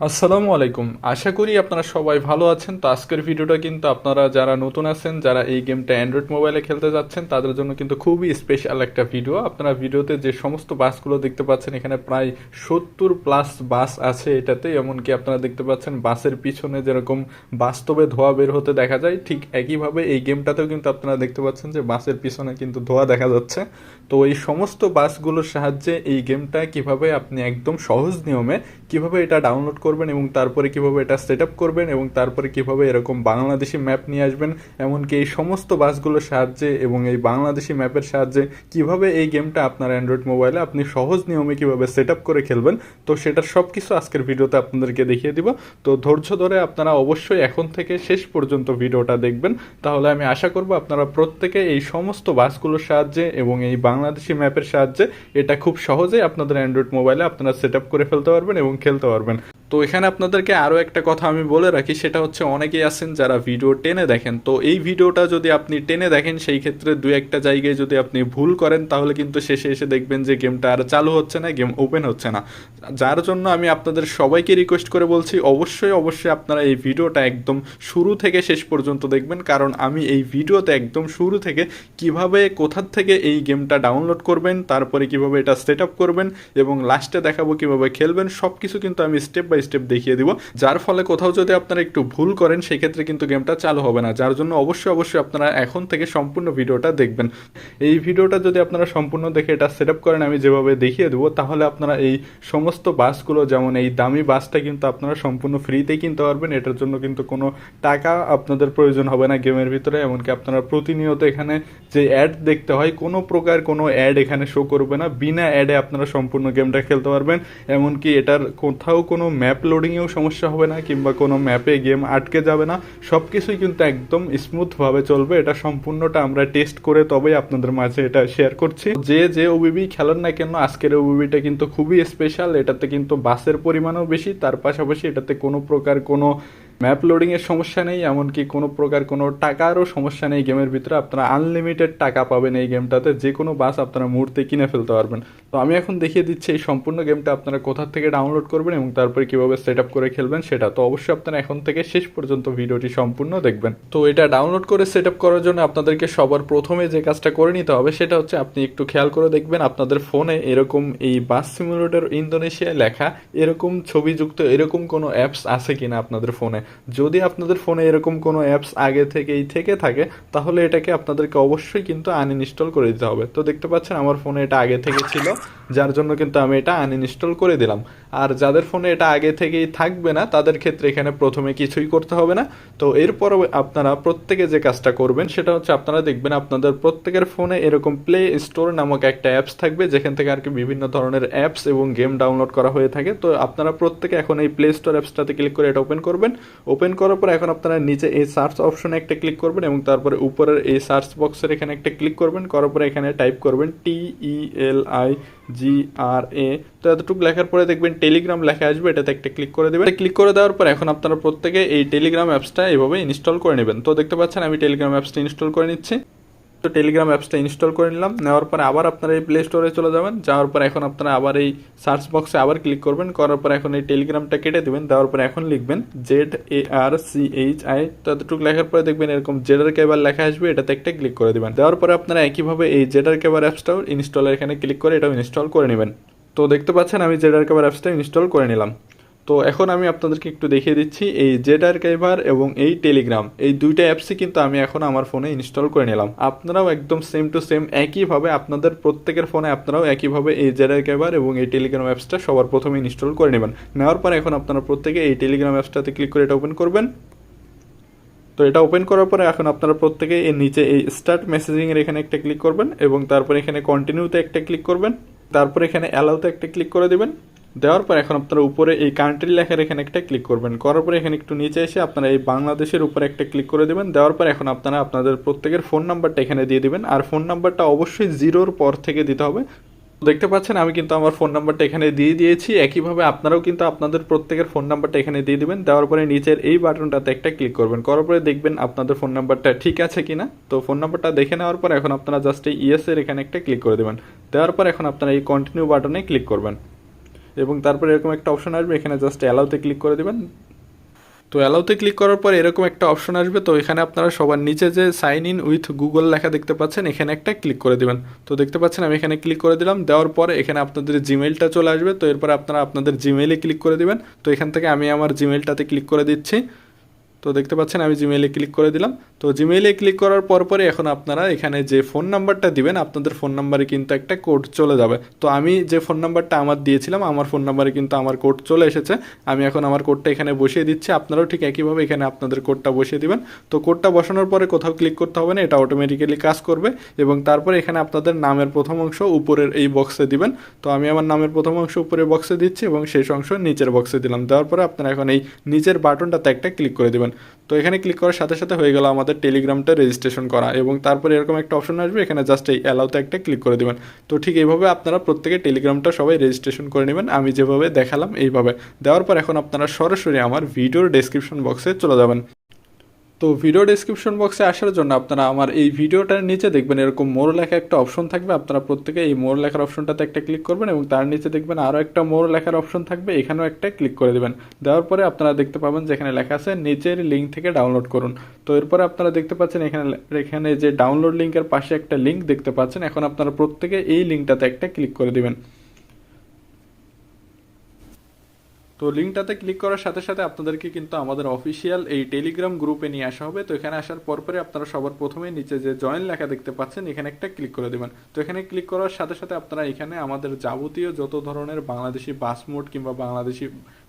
আসসালামু আলাইকুম। আশা করি আপনারা সবাই ভালো আছেন। তো আজকের ভিডিওটা কিন্তু আপনারা যারা নতুন আছেন, যারা এই গেমটা অ্যান্ড্রয়েড মোবাইলে খেলতে যাচ্ছেন, তাদের জন্য কিন্তু খুবই স্পেশাল একটা ভিডিও আপনারা ভিডিওতে যে সমস্ত বাসগুলো দেখতে পাচ্ছেন, এখানে প্রায় সত্তর প্লাস বাস আছে এটাতে। এমনকি আপনারা দেখতে পাচ্ছেন, বাসের পিছনে যেরকম বাস্তবে ধোয়া বের হতে দেখা যায়, ঠিক একইভাবে এই গেমটাতেও কিন্তু আপনারা দেখতে পাচ্ছেন যে বাসের পিছনে কিন্তু ধোয়া দেখা যাচ্ছে। তো এই সমস্ত বাসগুলোর সাহায্যে এই গেমটা কীভাবে আপনি একদম সহজ নিয়মে কীভাবে এটা ডাউনলোড করবেন এবং তারপরে কীভাবে এটা সেট আপ করবেন এবং তারপরে কীভাবে এরকম বাংলাদেশি ম্যাপ নিয়ে আসবেন, এমনকি এই সমস্ত বাসগুলোর সাহায্যে এবং এই বাংলাদেশি ম্যাপের সাহায্যে কীভাবে এই গেমটা আপনার অ্যান্ড্রয়েড মোবাইলে আপনি সহজ নিয়মে কীভাবে সেট আপ করে খেলবেন, তো সেটার সব কিছু আজকের ভিডিওতে আপনাদেরকে দেখিয়ে দিব। তো ধৈর্য ধরে আপনারা অবশ্যই এখন থেকে শেষ পর্যন্ত ভিডিওটা দেখবেন। তাহলে আমি আশা করব আপনারা প্রত্যেকে এই সমস্ত বাসগুলোর সাহায্যে এবং এই বাংলাদেশি ম্যাপের সাহায্যে এটা খুব সহজেই আপনাদের অ্যান্ড্রয়েড মোবাইলে আপনারা সেট করে ফেলতে পারবেন এবং খেলতে পারবেন। তো এখানে আপনাদেরকে আরও একটা কথা আমি বলে রাখি, সেটা হচ্ছে অনেকেই আছেন যারা ভিডিও টেনে দেখেন। তো এই ভিডিওটা যদি আপনি টেনে দেখেন, সেই ক্ষেত্রে দু একটা জায়গায় যদি আপনি ভুল করেন, তাহলে কিন্তু শেষে এসে দেখবেন যে গেমটা আর চালু হচ্ছে না, গেম ওপেন হচ্ছে না। যার জন্য আমি আপনাদের সবাইকে রিকোয়েস্ট করে বলছি, অবশ্যই অবশ্যই আপনারা এই ভিডিওটা একদম শুরু থেকে শেষ পর্যন্ত দেখবেন, কারণ আমি এই ভিডিওতে একদম শুরু থেকে কীভাবে কোথার থেকে এই গেমটা ডাউনলোড করবেন, তারপরে কীভাবে এটা সেট আপ করবেন, এবং লাস্টে দেখাবো কীভাবে খেলবেন সব কিছু কিন্তু আমি স্টেপ বাই স্টেপ দেখিয়ে দিব। যার ফলে কোথাও যদি আপনারা একটু ভুল করেন, সেক্ষেত্রে কিন্তু গেমটা চালু হবে না। যার জন্য অবশ্যই অবশ্যই আপনারা এখন থেকে সম্পূর্ণ ভিডিওটা দেখবেন। এই ভিডিওটা যদি আপনারা সম্পূর্ণ দেখে এটা সেট আপ করেন, আমি যেভাবে দেখিয়ে দেবো, তাহলে আপনারা এই সমস্ত বাসগুলো, যেমন এই দামি বাসটা কিন্তু আপনারা সম্পূর্ণ ফ্রিতেই কিনতে পারবেন। এটার জন্য কিন্তু কোনো টাকা আপনাদের প্রয়োজন হবে না গেমের ভিতরে। এমনকি আপনারা প্রতিনিয়ত এখানে যে অ্যাড দেখতে হয়, কোনো প্রকার কোনো অ্যাড এখানে শো করবে না। বিনা অ্যাডে আপনারা সম্পূর্ণ গেমটা খেলতে পারবেন। এমনকি এটার কোথাও কোনো ম্যাপ লোডিংয়েও সমস্যা হবে না, কিংবা কোনো ম্যাপে গেম আটকে যাবে না সব কিছুই কিন্তু একদম স্মুথভাবে চলবে। এটা সম্পূর্ণটা আমরা টেস্ট করে তবেই আপনাদের মাঝে এটা শেয়ার করছি। যে যে ওবিবি খেলেন না কেন, আজকের ওবিবিটা কিন্তু খুবই স্পেশাল এটাতে কিন্তু বাসের পরিমাণও বেশি, তার পাশাপাশি এটাতে কোনো প্রকার কোনো ম্যাপ লোডিংয়ের সমস্যা নেই, এমনকি কোনো প্রকার কোনো টাকারও সমস্যা নেই গেমের ভিতরে। আপনারা আনলিমিটেড টাকা পাবেন এই গেমটাতে, যে কোনো বাস আপনারা মুহূর্তে কিনে ফেলতে পারবেন। তো আমি এখন দেখিয়ে দিচ্ছি এই সম্পূর্ণ গেমটা আপনারা কোথা থেকে ডাউনলোড করবেন এবং তারপরে কীভাবে সেট আপ করে খেলবেন সেটা। তো অবশ্যই আপনারা এখন থেকে শেষ পর্যন্ত ভিডিওটি সম্পূর্ণ দেখবেন। তো এটা ডাউনলোড করে সেট আপ করার জন্য আপনাদেরকে সবার প্রথমে যে কাজটা করে নিতে হবে সেটা হচ্ছে আপনি একটু খেয়াল করে দেখবেন আপনাদের ফোনে এরকম এই বাস সিমুলেটর ইন্দোনেশিয়ায় লেখা এরকম ছবিযুক্ত এরকম কোনো অ্যাপস আছে কিনা আপনাদের ফোনে। যদি আপনাদের ফোনে এরকম কোনো অ্যাপস আগে থেকেই থেকে থাকে, তাহলে এটাকে আপনাদেরকে অবশ্যই কিন্তু আনইনস্টল করে দিতে হবে। তো দেখতে পাচ্ছেন আমার ফোনে এটা আগে থেকে ছিল, যার জন্য কিন্তু আমি এটা আনইনস্টল করে দিলাম। আর যাদের ফোনে এটা আগে থেকেই থাকবে না, তাদের ক্ষেত্রে এখানে প্রথমে কিছুই করতে হবে না। তো এরপর আপনারা প্রত্যেকে যে কাজটা করবেন, সেটা হচ্ছে আপনারা দেখবেন আপনাদের প্রত্যেকের ফোনে এরকম প্লে স্টোর নামক একটা অ্যাপস থাকবে, যেখান থেকে আর কি বিভিন্ন ধরনের অ্যাপস এবং গেম ডাউনলোড করা হয়ে থাকে। তো আপনারা প্রত্যেকে এখন এই প্লে স্টোর অ্যাপসটাতে ক্লিক করে এটা ওপেন করবেন। ওপেন করার পর এখন আপনারা নিচে এই সার্চ অপশনে একটা ক্লিক করবেন এবং তারপরে উপরের এই সার্চ বক্সের এখানে একটা ক্লিক করবেন। করার পরে এখানে টাইপ করবেন টি ই এল আই জি আর এ তো এতটুকু লেখার পরে দেখবেন টেলিগ্রাম লেখা আসবে, এটাতে একটা ক্লিক করে দেবেন। ক্লিক করে দেওয়ার পর এখন আপনারা প্রত্যেকে এই টেলিগ্রাম অ্যাপসটা এভাবে ইনস্টল করে নেবেন। তো দেখতে পাচ্ছেন আমি টেলিগ্রাম অ্যাপসটা ইনস্টল করে নিচ্ছি। তো টেলিগ্রাম অ্যাপসটা ইনস্টল করে নিলাম। নেওয়ার পরে আবার আপনারা এই প্লে স্টোরে চলে যাবেন। যাওয়ার পর এখন আপনারা আবার এই সার্চ বক্সে আবার ক্লিক করবেন। করার পর এখন এই টেলিগ্রামটা কেটে দেবেন। দেওয়ার পর এখন লিখবেন Z A R C H I তো এতটুকু লেখার পরে দেখবেন এরকম জেডার কেবার লেখা আসবে। এটাতে একটা ক্লিক করে দেবেন। দেওয়ার পরে আপনারা একইভাবে এই জেডার কেবার অ্যাপসটাও ইনস্টলের এখানে ক্লিক করে এটাও ইনস্টল করে নেবেন। তো দেখতে পাচ্ছেন আমি জেডার কেবার অ্যাপসটা ইনস্টল করে নিলাম। তো এখন আমি আপনাদেরকে একটু দেখিয়ে দিচ্ছি, এই জেড আর্কাইভার এবং এই টেলিগ্রাম এই দুইটা অ্যাপসই কিন্তু আমি এখন আমার ফোনে ইনস্টল করে নিলাম। আপনারাও একদম সেম টু সেম একইভাবে আপনাদের প্রত্যেকের ফোনে আপনারাও একইভাবে এই জেড আর্কাইভার এবং এই টেলিগ্রাম অ্যাপসটা সবার প্রথমে ইনস্টল করে নেবেন। নেওয়ার পর এখন আপনারা প্রত্যেকে এই টেলিগ্রাম অ্যাপসটাতে ক্লিক করে এটা ওপেন করবেন। তো এটা ওপেন করার পরে এখন আপনারা প্রত্যেকে এর নিচে এই স্টার্ট মেসেজিংয়ের এখানে একটা ক্লিক করবেন এবং তারপরে এখানে কন্টিনিউতে একটা ক্লিক করবেন। তারপরে এখানে অ্যালাউতে একটা ক্লিক করে দেবেন। দেওয়ার পর এখন আপনারা উপরে এই কান্ট্রি লেখার এখানে একটা ক্লিক করবেন। করার পরে এখানে একটু নিচে এসে আপনারা এই বাংলাদেশের উপরে একটা ক্লিক করে দেবেন। দেওয়ার পর এখন আপনারা আপনাদের প্রত্যেকের ফোন নাম্বারটা এখানে দিয়ে দিবেন। আর ফোন নাম্বারটা অবশ্যই জিরোর পর থেকে দিতে হবে। দেখতে পাচ্ছেন, আমি কিন্তু আমার ফোন নাম্বারটা এখানে দিয়ে দিয়েছি। একইভাবে আপনারাও কিন্তু আপনাদের প্রত্যেকের ফোন নাম্বারটা এখানে দিয়ে দিবেন। দেওয়ার পরে নিচের এই বাটনটাতে একটা ক্লিক করবেন। করার পরে দেখবেন আপনাদের ফোন নাম্বারটা ঠিক আছে কিনা। তো ফোন নাম্বারটা দেখে নেওয়ার পর এখন আপনারা জাস্ট এই ইয়েস এর এখানে একটা ক্লিক করে দেবেন। দেওয়ার পর এখন আপনারা এই কন্টিনিউ বাটনে ক্লিক করবেন। এবং তারপরে এরকম একটা অপশন আসবে, এখানে জাস্ট অ্যালাউতে ক্লিক করে দেবেন। তো অ্যালাউতে ক্লিক করার পর এরকম একটা অপশন আসবে, তো এখানে আপনারা সবার নিচে যে সাইন ইন উইথ গুগল লেখা দেখতে পাচ্ছেন, এখানে একটা ক্লিক করে দেবেন। তো দেখতে পাচ্ছেন আমি এখানে ক্লিক করে দিলাম, দেওয়ার পরে এখানে আপনাদের জিমেলটা চলে আসবে, তো এরপরে আপনারা আপনাদের জিমেইলে ক্লিক করে দেবেন। তো এখান থেকে আমি আমার জিমেলটাতে ক্লিক করে দিচ্ছি। তো দেখতে পাচ্ছেন, আমি জিমেইলে ক্লিক করে দিলাম। তো জিমেইলে ক্লিক করার পর পরে এখন আপনারা এখানে যে ফোন নাম্বারটা দিবেন, আপনাদের ফোন নাম্বারে কিন্তু একটা কোড চলে যাবে। তো আমি যে ফোন নাম্বারটা আমার দিয়েছিলাম, আমার ফোন নাম্বারে কিন্তু আমার কোড চলে এসেছে। আমি এখন আমার কোডটা এখানে বসিয়ে দিচ্ছি। আপনারাও ঠিক একইভাবে এখানে আপনাদের কোডটা বসিয়ে দিবেন। তো কোডটা বসানোর পরে কোথাও ক্লিক করতে হবে না, এটা অটোমেটিক্যালি কাজ করবে। এবং তারপরে এখানে আপনাদের নামের প্রথম অংশ উপরের এই বক্সে দিবেন। তো আমি আমার নামের প্রথম অংশ উপরের বক্সে দিচ্ছি এবং শেষ অংশ নিচের বক্সে দিলাম। দেওয়ার পরে আপনারা এখন এই নিচের বাটনটাতে একটা ক্লিক করে দিবেন। তো এখানে ক্লিক করার সাথে সাথে হয়ে গেল আমাদের টেলিগ্রামটা রেজিস্ট্রেশন করা এবং তারপরে এরকম একটা অপশন আসবে, এখানে জাস্ট এই অ্যালাউতে একটা ক্লিক করে দেবেন। তো ঠিক এইভাবে আপনারা প্রত্যেকে টেলিগ্রামটা সবাই রেজিস্ট্রেশন করে নেবেন। আমি যেভাবে দেখালাম এইভাবে। দেওয়ার পর এখন আপনারা সরাসরি আমার ভিডিওর ডেসক্রিপশন বক্সে চলে যাবেন। তো ভিডিও ডেসক্রিপশন বক্সে আসার জন্য আপনারা আমার এই ভিডিওটার নিচে দেখবেন এরকম মোর লেখা একটা অপশন থাকবে। আপনারা প্রত্যেকে এই মোর লেখার অপশনটাতে একটা ক্লিক করবেন এবং তার নিচে দেখবেন আরও একটা মোর লেখার অপশন থাকবে, এখানেও একটা ক্লিক করে দেবেন। দেওয়ার পরে আপনারা দেখতে পাবেন যেখানে লেখা আছে, নিচের লিঙ্ক থেকে ডাউনলোড করুন। তো এরপরে আপনারা দেখতে পাচ্ছেন এখানে এখানে যে ডাউনলোড লিঙ্কের পাশে একটা লিঙ্ক দেখতে পাচ্ছেন। এখন আপনারা প্রত্যেকে এই লিঙ্কটাতে একটা ক্লিক করে দিবেন। তো লিঙ্কটাতে ক্লিক করার সাথে সাথে আপনাদেরকে কিন্তু আমাদের অফিসিয়াল এই টেলিগ্রাম গ্রুপে নিয়ে আসা হবে। তো এখানে আসার পর পরে আপনারা সবার প্রথমে নিচে যে জয়েন লেখা দেখতে পাচ্ছেন, এখানে একটা ক্লিক করে দেবেন। তো এখানে ক্লিক করার সাথে সাথে আপনারা এখানে আমাদের যাবতীয় যত ধরনের বাংলাদেশি বাস মোড কিংবা বাংলাদেশি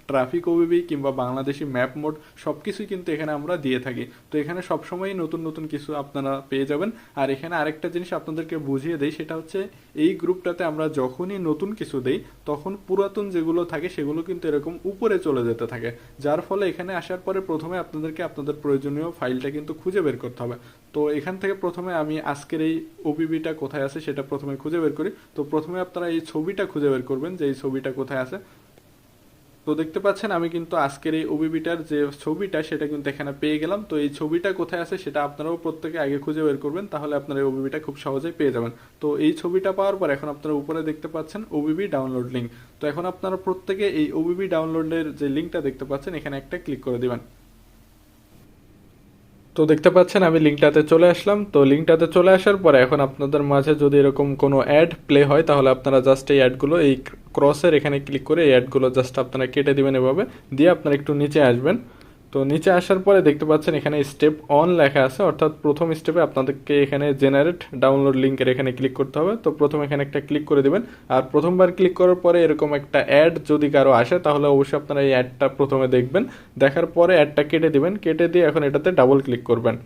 ট্রাফিক ওবিবি কিংবা বাংলাদেশি ম্যাপ মোড সব কিছুই কিন্তু এখানে আমরা দিয়ে থাকি। তো এখানে সবসময়ই নতুন নতুন কিছু আপনারা পেয়ে যাবেন। আর এখানে আরেকটা জিনিস আপনাদেরকে বুঝিয়ে দেই, সেটা হচ্ছে এই গ্রুপটাতে আমরা যখনই নতুন কিছু দেই, তখন পুরাতন যেগুলো থাকে সেগুলো কিন্তু এরকম উপরে চলে যেতে থাকে। যার ফলে এখানে আসার পরে প্রথমে আপনাদেরকে আপনাদের প্রয়োজনীয় ফাইলটা কিন্তু খুঁজে বের করতে হবে। তো এখান থেকে প্রথমে আমি আজকের এই ওবিবিটা কোথায় আছে সেটা প্রথমে খুঁজে বের করি। তো প্রথমে আপনারা এই ছবিটা খুঁজে বের করবেন যে এই ছবিটা কোথায় আছে। তো দেখতে পাচ্ছেন, আমি কিন্তু আজকের এই ওবিবিটার যে ছবিটা, সেটা কিন্তু এখানে পেয়ে গেলাম। তো এই ছবিটা কোথায় আছে, সেটা আপনারাও প্রত্যেকে আগে খুঁজে বের করবেন, তাহলে আপনারা এই ওবিবিটা খুব সহজেই পেয়ে যাবেন। তো এই ছবিটা পাওয়ার পর এখন আপনারা উপরে দেখতে পাচ্ছেন ওবিবি ডাউনলোড লিঙ্ক। তো এখন আপনারা প্রত্যেকে এই ওবিবি ডাউনলোডের যে লিঙ্কটা দেখতে পাচ্ছেন, এখানে একটা ক্লিক করে দিবেন। তো দেখতে পাচ্ছেন, আমি লিঙ্কটাতে চলে আসলাম। তো লিঙ্কটাতে চলে আসার পরে এখন আপনাদের মাঝে যদি এরকম কোনো অ্যাড প্লে হয়, তাহলে আপনারা জাস্ট এই অ্যাডগুলো, এই ক্রসের এখানে ক্লিক করে এই অ্যাডগুলো জাস্ট আপনারা কেটে দেবেন এভাবে। দিয়ে আপনারা একটু নিচে আসবেন। তো নিচে আসার পরে দেখতে পাচ্ছেন এখানে স্টেপ অন লেখা আছে, অর্থাৎ প্রথম স্টেপে আপনাদেরকে এখানে জেনারেট ডাউনলোড লিঙ্কের এখানে ক্লিক করতে হবে। তো প্রথম এখানে একটা ক্লিক করে দেবেন, আর প্রথমবার ক্লিক করার পরে এরকম একটা অ্যাড যদি কারও আসে, তাহলে অবশ্যই আপনারা এই অ্যাডটা প্রথমে দেখবেন। দেখার পরে অ্যাডটা কেটে দিবেন, কেটে দিয়ে এখন এটাতে ডাবল ক্লিক করবেন।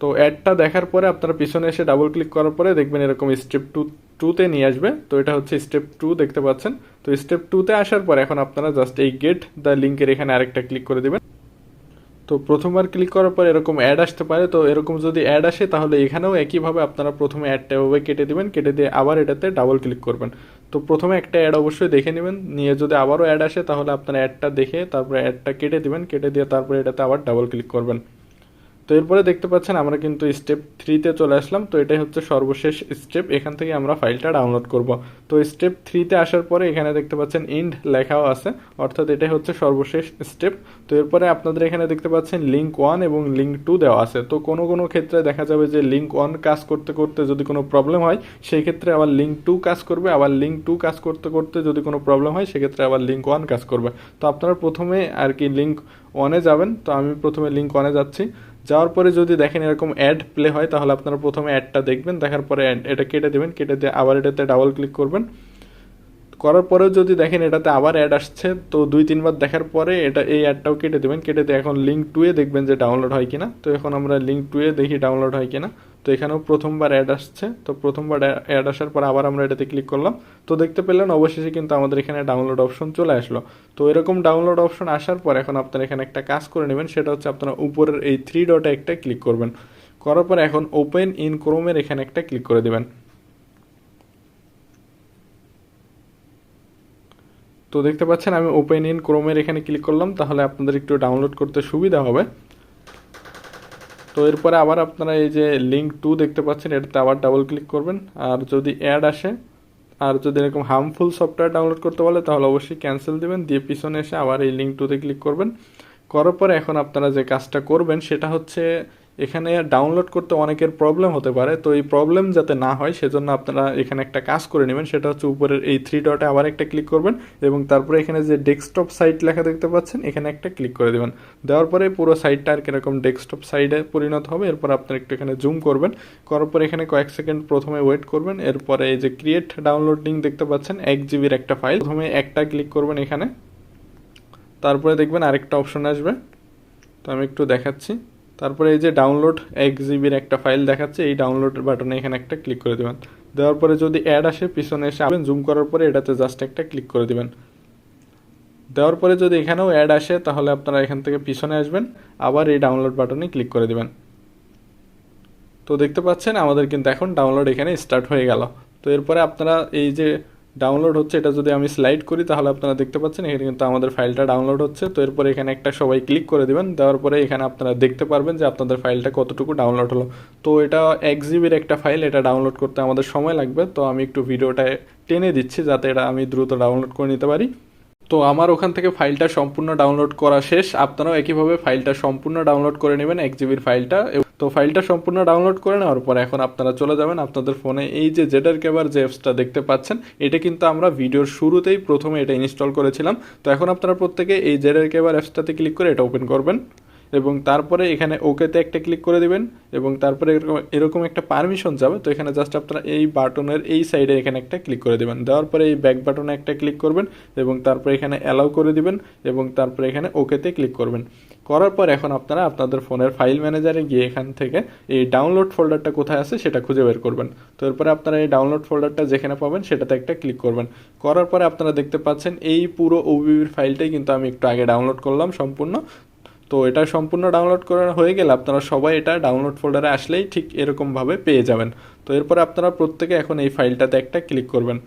তো অ্যাডটা দেখার পরে আপনারা পিছনে এসে ডাবল ক্লিক করার পরে দেখবেন এরকম স্টেপ টু টুতে নিয়ে আসবে। তো এটা হচ্ছে স্টেপ টু দেখতে পাচ্ছেন। তো স্টেপ টুতে আসার পর এখন আপনারা জাস্ট এই গেট দ্য লিঙ্কের এখানে আরেকটা ক্লিক করে দেবেন। তো প্রথমবার ক্লিক করার পর এরকম অ্যাড আসতে পারে। তো এরকম যদি অ্যাড আসে তাহলে এখানেও একইভাবে আপনারা প্রথমে অ্যাডটা এভাবে কেটে দেবেন। কেটে দিয়ে আবার এটাতে ডাবল ক্লিক করবেন। তো প্রথমে একটা অ্যাড অবশ্যই দেখে নেবেন। নিয়ে যদি আবারও অ্যাড আসে তাহলে আপনারা অ্যাডটা দেখে তারপরে অ্যাডটা কেটে দিবেন। কেটে দিয়ে তারপরে এটাতে আবার ডাবল ক্লিক করবেন। তো এরপরে দেখতে পাচ্ছেন আমরা কিন্তু স্টেপ থ্রিতে চলে আসলাম। তো এটাই হচ্ছে সর্বশেষ স্টেপ এখান থেকে আমরা ফাইলটা ডাউনলোড করব। তো স্টেপ থ্রিতে আসার পরে এখানে দেখতে পাচ্ছেন ইন্ড লেখাও আছে। অর্থাৎ এটাই হচ্ছে সর্বশেষ স্টেপ তো এরপরে আপনাদের এখানে দেখতে পাচ্ছেন লিঙ্ক ওয়ান এবং লিঙ্ক টু দেওয়া আছে। তো কোনো কোনো ক্ষেত্রে দেখা যাবে যে লিঙ্ক ওয়ান কাজ করতে করতে যদি কোনো প্রবলেম হয়, সেই ক্ষেত্রে আবার লিঙ্ক টু কাজ করবে। আবার লিঙ্ক টু কাজ করতে করতে যদি কোনো প্রবলেম হয় সেক্ষেত্রে আবার লিঙ্ক ওয়ান কাজ করবে। তো আপনারা প্রথমে আর কি লিঙ্ক ওয়ানে যাবেন। তো আমি প্রথমে লিঙ্ক ওয়ানে যাচ্ছি। যাওয়ার পরে যদি দেখেন এরকম অ্যাড প্লে হয়, তাহলে আপনারা প্রথমে অ্যাডটা দেখবেন, দেখার পরে এটা কেটে দেবেন, কেটে দিয়ে আবার এটাতে ডাবল ক্লিক করবেন। করার পরেও যদি দেখেন এটাতে আবার অ্যাড আসছে, তো দুই, তিনবার দেখার পরে এটা, এই অ্যাডটাও কেটে দেবেন, কেটে দিয়ে এখন লিঙ্ক টুয়ে দেখবেন যে ডাউনলোড হয় কিনা। তো এখন আমরা লিঙ্ক টুয়ে দেখি ডাউনলোড হয় কিনা। তো এখানেও প্রথমবার অ্যাড আসছে। তো প্রথমবার অ্যাড আসার পর আবার আমরা এটাতে ক্লিক করলাম। তো দেখতে পেলেন, অবশেষে কিন্তু আমাদের এখানে ডাউনলোড অপশন চলে আসলো। তো এরকম ডাউনলোড অপশন আসার পর এখন আপনারা এখানে একটা কাজ করে নেবেন, সেটা হচ্ছে আপনারা উপরের এই থ্রি ডটে একটা ক্লিক করবেন। করার পর এখন ওপেন ইন ক্রোমের এখানে একটা ক্লিক করে দেবেন। তো দেখতে পাচ্ছেন, আমি ওপেন ইন ক্রোমের এখানে ক্লিক করলাম, তাহলে আপনাদের একটু ডাউনলোড করতে সুবিধা হবে। তো এরপরে আবার আপনারা এই যে লিঙ্ক টু দেখতে পাচ্ছেন, এটাতে আবার ডাবল ক্লিক করবেন। আর যদি অ্যাড আসে, আর যদি এরকম হার্মফুল সফটওয়্যার ডাউনলোড করতে বলে, তাহলে অবশ্যই ক্যান্সেল দেবেন, দিয়ে পিছনে এসে আবার এই লিঙ্ক টুতে ক্লিক করবেন। করার পরে এখন আপনারা যে কাজটা করবেন, সেটা হচ্ছে এখানে ডাউনলোড করতে অনেকের প্রবলেম হতে পারে। তো এই প্রবলেম যাতে না হয়, সেজন্য আপনারা এখানে একটা কাজ করে নেবেন। সেটা হচ্ছে উপরের এই থ্রি ডটে আবার একটা ক্লিক করবেন এবং তারপরে এখানে যে ডেস্কটপ সাইট লেখা দেখতে পাচ্ছেন, এখানে একটা ক্লিক করে দেবেন। দেওয়ার পরে পুরো সাইটটা আর কীরকম ডেস্কটপ সাইডে পরিণত হবে, এরপর আপনারা একটু এখানে জুম করবেন। করার পরে এখানে কয়েক সেকেন্ড প্রথমে ওয়েট করবেন। এরপরে এই যে ক্রিয়েট ডাউনলোড লিঙ্ক দেখতে পাচ্ছেন, এক জিবির একটা ফাইল প্রথমে একটা ক্লিক করবেন এখানে। তারপরে দেখবেন আরেকটা অপশন আসবে। তো আমি একটু দেখাচ্ছি। তারপরে এই যে ডাউনলোড এক জিবির একটা ফাইল দেখাচ্ছে, এই ডাউনলোড বাটনে এখানে একটা ক্লিক করে দেবেন। দেওয়ার পরে যদি অ্যাড আসে, পিছনে এসে আবেন জুম করার পরে এটাতে জাস্ট একটা ক্লিক করে দেবেন। দেওয়ার পরে যদি এখানেও অ্যাড আসে, তাহলে আপনারা এখান থেকে পিছনে আসবেন, আবার এই ডাউনলোড বাটনে ক্লিক করে দেবেন। তো দেখতে পাচ্ছেন, আমাদের কিন্তু এখন ডাউনলোড এখানে স্টার্ট হয়ে গেল। তো এরপরে আপনারা এই যে ডাউনলোড হচ্ছে, এটা যদি আমি স্লাইড করি, তাহলে আপনারা দেখতে পাচ্ছেন, এখানে কিন্তু আমাদের ফাইলটা ডাউনলোড হচ্ছে। তো এরপরে এখানে একটা সবাই ক্লিক করে দেবেন, দেওয়ার পরে এখানে আপনারা দেখতে পারবেন যে আপনাদের ফাইলটা কতটুকু ডাউনলোড হলো। তো এটা এক জিবির একটা ফাইল এটা ডাউনলোড করতে আমাদের সময় লাগবে। তো আমি একটু ভিডিওটা টেনে দিচ্ছি, যাতে এটা আমি দ্রুত ডাউনলোড করে নিতে পারি। তো আমার ওখান থেকে ফাইলটা সম্পূর্ণ ডাউনলোড করা শেষ। আপনারাও একইভাবে ফাইলটা সম্পূর্ণ ডাউনলোড করে নেবেন, এক জিবির ফাইলটা। তো ফাইলটা সম্পূর্ণ ডাউনলোড করে নেওয়ার পর এখন আপনারা চলে যাবেন আপনাদের ফোনে। এই যে জেডার কেবার যে অ্যাপসটা দেখতে পাচ্ছেন, এটা কিন্তু আমরা ভিডিওর শুরুতেই প্রথমে এটা ইনস্টল করেছিলাম। তো এখন আপনারা প্রত্যেকে এই জেডার কেবার অ্যাপসটাতে ক্লিক করে এটা ওপেন করবেন। এবং তারপরে এখানে ওকেতে একটা ক্লিক করে দিবেন এবং তারপরে এরকম এরকম একটা পারমিশন যাবে। তো এখানে জাস্ট আপনারা এই বাটনের এই সাইডে এখানে একটা ক্লিক করে দেবেন। দেওয়ার পরে এই ব্যাক বাটনে একটা ক্লিক করবেন এবং তারপরে এখানে অ্যালাউ করে দিবেন এবং তারপরে এখানে ওকেতে ক্লিক করবেন। করার পর এখন আপনারা আপনাদের ফোনের ফাইল ম্যানেজারে গিয়ে এখান থেকে এই ডাউনলোড ফোল্ডারটা কোথায় আছে সেটা খুঁজে বের করবেন। তো এরপরে আপনারা এই ডাউনলোড ফোল্ডারটা যেখানে পাবেন সেটাতে একটা ক্লিক করবেন। করার পরে আপনারা দেখতে পাচ্ছেন এই পুরো ওবিবির ফাইলটাই কিন্তু আমি একটু আগে ডাউনলোড করলাম সম্পূর্ণ। তো এটা সম্পূর্ণ ডাউনলোড করা হয়ে গেলে আপনারা সবাই এটা ডাউনলোড ফোল্ডারে আসলেই ঠিক এরকমভাবে পেয়ে যাবেন। তো এরপরে আপনারা প্রত্যেকে এখন এই ফাইলটাতে একটা ক্লিক করবেন।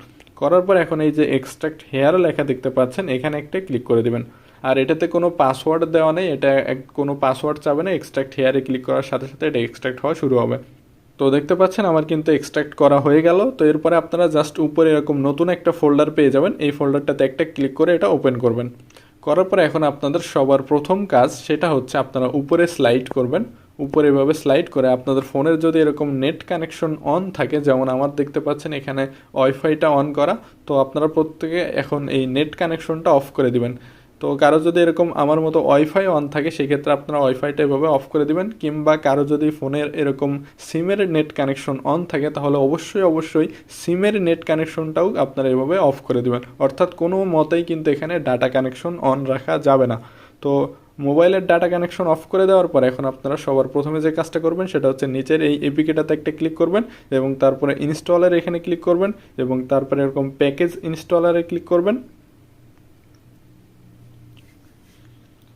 করার পর এখন এই যে এক্সট্রাক্ট হেয়ার লেখা দেখতে পাচ্ছেন, এখানে একটা ক্লিক করে দেবেন। আর এটাতে কোনো পাসওয়ার্ড দেওয়া নেই, এটা কোনো পাসওয়ার্ড চাবে না এক্সট্রাক্ট হেয়ারে ক্লিক করার সাথে সাথে এটা এক্সট্রাক্ট হওয়া শুরু হবে। তো দেখতে পাচ্ছেন আমার কিন্তু এক্সট্রাক্ট করা হয়ে গেল। তো এরপরে আপনারা জাস্ট উপরে এরকম নতুন একটা ফোল্ডার পেয়ে যাবেন। এই ফোল্ডারটাতে একটা ক্লিক করে এটা ওপেন করবেন। করার পরে এখন আপনাদের সবার প্রথম কাজ সেটা হচ্ছে আপনারা উপরে স্লাইড করবেন। উপরে এভাবে স্লাইড করে আপনাদের ফোনের যদি এরকম নেট কানেকশন অন থাকে, যেমন আমার দেখতে পাচ্ছেন এখানে ওয়াইফাইটা অন করা, তো আপনারা প্রত্যেকে এখন এই নেট কানেকশনটা অফ করে দিবেন। তো কারও যদি এরকম আমার মতো ওয়াইফাই অন থাকে, সেক্ষেত্রে আপনারা ওয়াইফাইটা এভাবে অফ করে দিবেন। কিংবা কারও যদি ফোনের এরকম সিমের নেট কানেকশন অন থাকে, তাহলে অবশ্যই অবশ্যই সিমের নেট কানেকশনটাও আপনারা এভাবে অফ করে দিবেন। অর্থাৎ কোনো মতেই কিন্তু এখানে ডাটা কানেকশন অন রাখা যাবে না। তো মোবাইলের ডাটা কানেকশন অফ করে দেওয়ার পর এখন আপনারা সবার প্রথমে যে কাজটা করবেন, সেটা হচ্ছে নিচের এই এপিকেটাতে একটা ক্লিক করবেন এবং তারপরে ইনস্টলার এখানে ক্লিক করবেন এবং তারপরে এরকম প্যাকেজ ইনস্টলারে ক্লিক করবেন।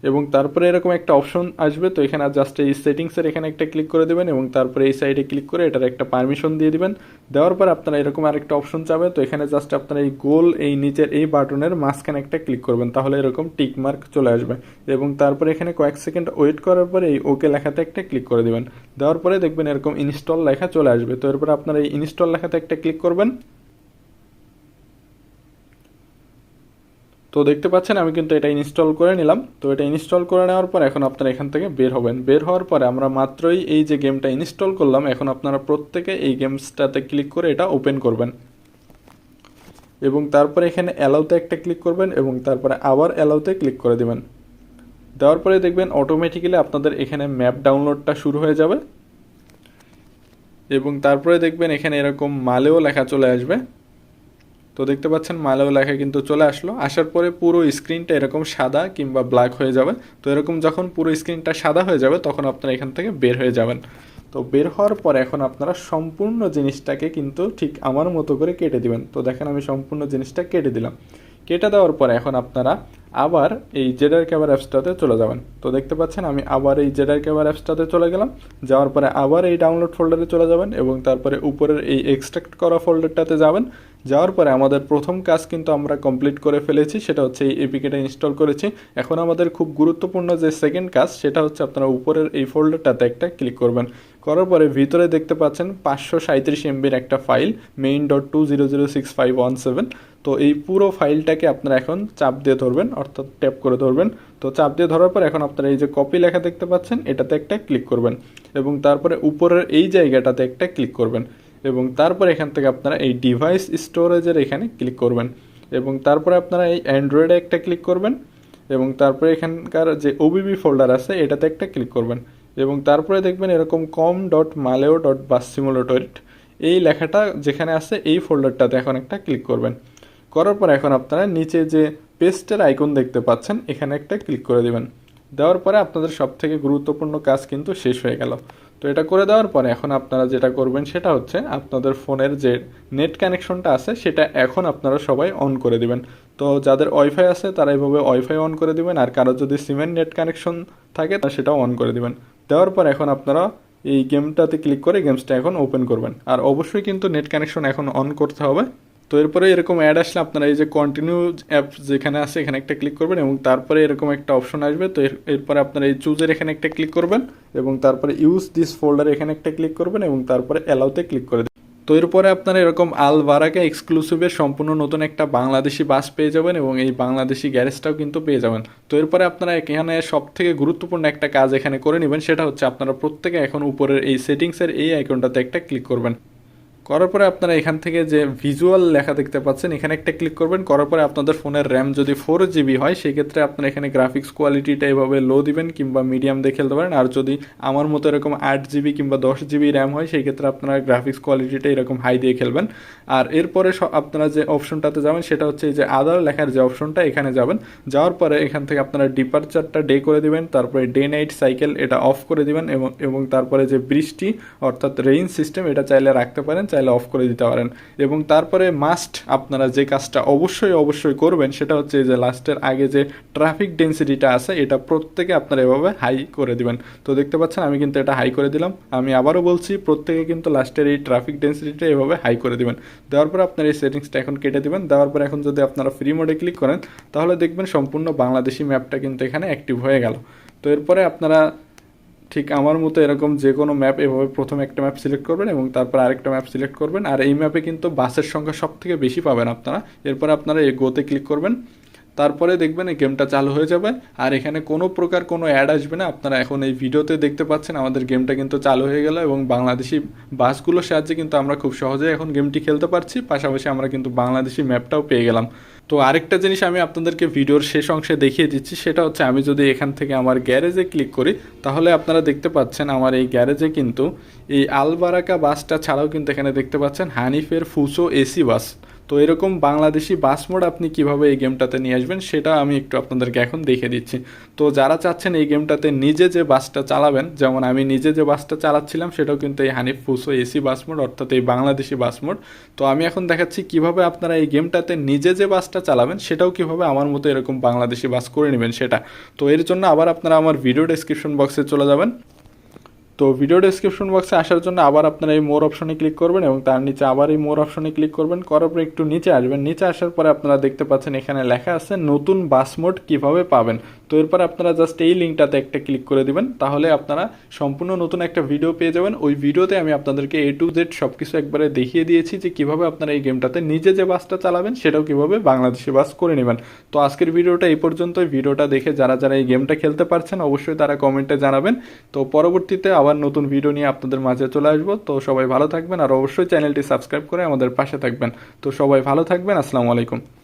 এবং তারপরে এরকম একটা অপশন আসবে, তো এখানে জাস্ট এই সেটিংসের এখানে একটা ক্লিক করে দেবেন এবং তারপরে এই সাইডে ক্লিক করে এটার একটা পারমিশন দিয়ে দিবেন। দেওয়ার পর আপনারা এরকম আরেকটা অপশন চাবে, তো এখানে জাস্ট আপনারা এই গোল এই নিচের এই বাটনের মাঝখানে একটা ক্লিক করবেন, তাহলে এরকম টিক মার্ক চলে আসবে। এবং তারপরে এখানে কয়েক সেকেন্ড ওয়েট করার পরে এই ওকে লেখাতে একটা ক্লিক করে দেবেন। দেওয়ার পরে দেখবেন এরকম ইনস্টল লেখা চলে আসবে, তো এরপরে আপনারা এই ইনস্টল লেখাতে একটা ক্লিক করবেন। তো দেখতে পাচ্ছেন, আমি কিন্তু এটা ইনস্টল করে নিলাম। তো এটা ইনস্টল করে নেওয়ার পর এখন আপনারা এখান থেকে বের হবেন। বের হওয়ার পরে আমরা মাত্রই এই যে গেমটা ইনস্টল করলাম, এখন আপনারা প্রত্যেকে এই গেমসটাতে ক্লিক করে এটা ওপেন করবেন। এবং তারপরে এখানে অ্যালাউতে একটা ক্লিক করবেন এবং তারপরে আবার অ্যালাউতে ক্লিক করে দেবেন। দেওয়ার পরে দেখবেন অটোমেটিক্যালি আপনাদের এখানে ম্যাপ ডাউনলোডটা শুরু হয়ে যাবে। এবং তারপরে দেখবেন এখানে এরকম মালেও লেখা চলে আসবে। তো দেখতে পাচ্ছেন মালেও লেখা কিন্তু চলে আসলো। আসার পরে পুরো স্ক্রিনটা এরকম সাদা কিংবা ব্ল্যাক হয়ে যাবে। তো এরকম যখন পুরো স্ক্রিনটা সাদা হয়ে যাবে, তখন আপনারা এখান থেকে বের হয়ে যাবেন। তো বের হওয়ার পর এখন আপনারা সম্পূর্ণ জিনিসটাকে কিন্তু ঠিক আমার মতো করে কেটে দিবেন। তো দেখেন আমি সম্পূর্ণ জিনিসটা কেটে দিলাম। কেটে দেওয়ার পর এখন আপনারা আবার এই জেডার ক্যাবার অ্যাপসটাতে চলে যাবেন। তো দেখতে পাচ্ছেন আমি আবার এই জেডার ক্যাবার অ্যাপসটাতে চলে গেলাম। যাওয়ার পরে আবার এই ডাউনলোড ফোল্ডারে চলে যাবেন এবং তারপরে উপরের এই এক্সট্রাক্ট করা ফোল্ডারটাতে যাবেন। যাওয়ার পরে আমাদের প্রথম কাজ কিন্তু আমরা কমপ্লিট করে ফেলেছি, সেটা হচ্ছে এই এপিকেটা ইনস্টল করেছি। এখন আমাদের খুব গুরুত্বপূর্ণ যে সেকেন্ড কাজ, সেটা হচ্ছে আপনারা উপরের এই ফোল্ডারটাতে একটা ক্লিক করবেন। করার পরে ভিতরে দেখতে পাচ্ছেন পাঁচশো সাঁত্রিশ এমবির একটা file main dot two zero zero six five one seven তো এই পুরো ফাইলটাকে আপনারা এখন চাপ দিয়ে ধরবেন, অর্থাৎ ট্যাপ করে ধরবেন। তো চাপ দিয়ে ধরার পর এখন আপনারা এই যে কপি লেখা দেখতে পাচ্ছেন, এটাতে একটা ক্লিক করবেন। এবং তারপরে উপরের এই জায়গাটাতে একটা ক্লিক করবেন। এবং তারপর এখান থেকে আপনারা এই ডিভাইস স্টোরেজের এখানে ক্লিক করবেন এবং তারপরে আপনারা এই অ্যান্ড্রয়েডে একটা ক্লিক করবেন এবং তারপরে এখানকার যে ওবিবি ফোল্ডার আছে, এটাতে একটা ক্লিক করবেন এবং তারপরে দেখবেন এরকম কম ডট মালেও ডট বাস সিমুলেটরিট এই লেখাটা যেখানে আছে, এই ফোল্ডারটাতে এখন একটা ক্লিক করবেন। করার পর এখন আপনারা নিচে যে পেস্টের আইকন দেখতে পাচ্ছেন, এখানে একটা ক্লিক করে দেবেন। দেওয়ার পরে আপনাদের সব থেকে গুরুত্বপূর্ণ কাজ কিন্তু শেষ হয়ে গেল। তো এটা করে দেওয়ার পরে এখন আপনারা যেটা করবেন সেটা হচ্ছে আপনাদের ফোনের যে নেট কানেকশনটা আছে সেটা এখন আপনারা সবাই অন করে দিবেন। তো যাদের ওয়াইফাই আছে তারা এইভাবে ওয়াইফাই অন করে দিবেন আর কারও যদি সিমেন্ট নেট কানেকশন থাকে তা সেটাও অন করে দিবেন। দেওয়ার পর এখন আপনারা এই গেমটাতে ক্লিক করে গেমসটা এখন ওপেন করবেন। আর অবশ্যই কিন্তু নেট কানেকশন এখন অন করতে হবে। তো এরপরে এরকম অ্যাড আসলে আপনারা এই যে কন্টিনিউ অ্যাপ যেখানে আছে, এখানে একটা ক্লিক করবেন এবং তারপরে এরকম একটা অপশন আসবে। তো এরপরে আপনারা এই চুজের এখানে একটা ক্লিক করবেন এবং তারপরে ইউজ দিস ফোল্ডার এখানে একটা ক্লিক করবেন এবং তারপরে অ্যালাউতে ক্লিক করে তো এরপরে আপনারা এরকম আল বারাকা এক্সক্লুসিভের সম্পূর্ণ নতুন একটা বাংলাদেশি বাস পেয়ে যাবেন এবং এই বাংলাদেশি গ্যারেজটাও কিন্তু পেয়ে যাবেন। তো এরপরে আপনারা এখানে সব থেকে গুরুত্বপূর্ণ একটা কাজ এখানে করে নেবেন, সেটা হচ্ছে আপনারা প্রত্যেকে এখন উপরের এই সেটিংসের এই আইকনটাতে একটা ক্লিক করবেন। করার পরে আপনারা এখান থেকে যে ভিজুয়াল লেখা দেখতে পাচ্ছেন, এখানে একটা ক্লিক করবেন, করার পরে আপনাদের ফোনের র্যাম যদি ফোর জিবি হয়, সেক্ষেত্রে আপনারা এখানে গ্রাফিক্স কোয়ালিটিটা এভাবে লো দিবেন কিংবা মিডিয়াম দিয়ে খেলতে পারেন। আর যদি আমার মতো এরকম আট জিবি কিংবা দশ জিবি র্যাম হয় সেই ক্ষেত্রে আপনারা গ্রাফিক্স কোয়ালিটিটা এরকম হাই দিয়ে খেলবেন। আর এরপরে আপনারা যে অপশনটাতে যাবেন, সেটা হচ্ছে এই যে আদার লেখার যে অপশনটা এখানে যাবেন। যাওয়ার পরে এখান থেকে আপনারা ডিপারচারটা ডে করে দিবেন, তারপরে ডে নাইট সাইকেল এটা অফ করে দিবেন এবং এবং তারপরে যে বৃষ্টি, অর্থাৎ রেইন সিস্টেম এটা চাইলে রাখতে পারেন। চাইলে অফ করে দিতে পারেন। এবং তারপরে মাস্ট আপনারা যে কাজটা অবশ্যই অবশ্যই করবেন সেটা হচ্ছে যে লাস্টের আগে যে ট্রাফিক ডেন্সিটিটা আছে, এটা প্রত্যেকে আপনারা এভাবে হাই করে দিবেন। তো দেখতে পাচ্ছেন, আমি কিন্তু এটা হাই করে দিলাম। আমি আবারও বলছি, প্রত্যেকে কিন্তু লাস্টের এই ট্রাফিক ডেন্সিটিটা এভাবে হাই করে দিবেন। দেওয়ার পর আপনার এই সেটিংসটা এখন কেটে দিবেন। দেওয়ার পর এখন যদি আপনারা ফ্রি মোডে ক্লিক করেন, তাহলে দেখবেন সম্পূর্ণ বাংলাদেশি ম্যাপটা কিন্তু এখানে অ্যাক্টিভ হয়ে গেল। তো এরপরে আপনারা ঠিক আমার মতো এরকম যে কোনো ম্যাপ এভাবে প্রথম একটা ম্যাপ সিলেক্ট করবেন এবং তারপর আরেকটা ম্যাপ সিলেক্ট করবেন। আর এই ম্যাপে কিন্তু বাসের সংখ্যা সব থেকে বেশি পাবেন আপনারা। এরপরে আপনারা এই গোতে ক্লিক করবেন। তারপরে দেখবেন এই গেমটা চালু হয়ে যাবে। আর এখানে কোনো প্রকার কোনো অ্যাড আসবে না। আপনারা এখন এই ভিডিওতে দেখতে পাচ্ছেন আমাদের গেমটা কিন্তু চালু হয়ে গেল এবং বাংলাদেশি বাসগুলোর সাহায্যে কিন্তু আমরা খুব সহজেই এখন গেমটি খেলতে পারছি। পাশাপাশি আমরা কিন্তু বাংলাদেশি ম্যাপটাও পেয়ে গেলাম। তো আরেকটা জিনিস আমি আপনাদেরকে ভিডিওর শেষ অংশে দেখিয়ে দিচ্ছি, সেটা হচ্ছে আমি যদি এখান থেকে আমার গ্যারেজে ক্লিক করি, তাহলে আপনারা দেখতে পাচ্ছেন আমার এই গ্যারেজে কিন্তু এই আলবারাকা বাসটা ছাড়াও কিন্তু এখানে দেখতে পাচ্ছেন হানিফের ফুসো এসি বাস। তো এরকম বাংলাদেশি বাস মোড আপনি কীভাবে এই গেমটাতে নিয়ে আসবেন, সেটা আমি একটু আপনাদেরকে এখন দেখে দিচ্ছি। তো যারা চাচ্ছেন এই গেমটাতে নিজে যে বাসটা চালাবেন, যেমন আমি নিজে যে বাসটা চালাচ্ছিলাম, সেটাও কিন্তু এই Hanif Fuso AC bus mode, অর্থাৎ এই বাংলাদেশি বাস মোড। তো আমি এখন দেখাচ্ছি কীভাবে আপনারা এই গেমটাতে নিজে যে বাসটা চালাবেন, সেটাও কীভাবে আমার মতো এরকম বাংলাদেশি বাস করে নেবেন সেটা। তো এর জন্য আবার আপনারা আমার ভিডিও ডেসক্রিপশন বক্সে চলে যাবেন। তো ভিডিও ডেসক্রিপশন বক্সে আসার জন্য আবার আপনারা এই মোর অপশনে ক্লিক করবেন এবং তার নিচে আবার এই মোর অপশনে ক্লিক করবেন। করার পরে একটু নিচে আসবেন। নিচে আসার পরে আপনারা দেখতে পাচ্ছেন এখানে লেখা আছে, নতুন বাস মোড কীভাবে পাবেন? তো এরপর আপনারা জাস্ট এই লিঙ্কটাতে একটা ক্লিক করে দিবেন, তাহলে আপনারা সম্পূর্ণ নতুন একটা ভিডিও পেয়ে যাবেন। ওই ভিডিওতে আমি আপনাদেরকে এ টু জেড সব কিছু একবারে দেখিয়ে দিয়েছি যে কীভাবে আপনারা এই গেমটাতে নিজে যে বাসটা চালাবেন, সেটাও কীভাবে বাংলাদেশে বাস করে নেবেন। তো আজকের ভিডিওটা এই পর্যন্তই। ভিডিওটা দেখে যারা যারা এই গেমটা খেলতে পারছেন, অবশ্যই তারা কমেন্টে জানাবেন। তো পরবর্তীতে আবার নতুন ভিডিও নিয়ে আপনাদের মাঝে চলে আসব। তো সবাই ভালো থাকবেন, আর অবশ্যই চ্যানেলটি সাবস্ক্রাইব করে আমাদের পাশে থাকবেন। তো সবাই ভালো থাকবেন, আসসালামু আলাইকুম।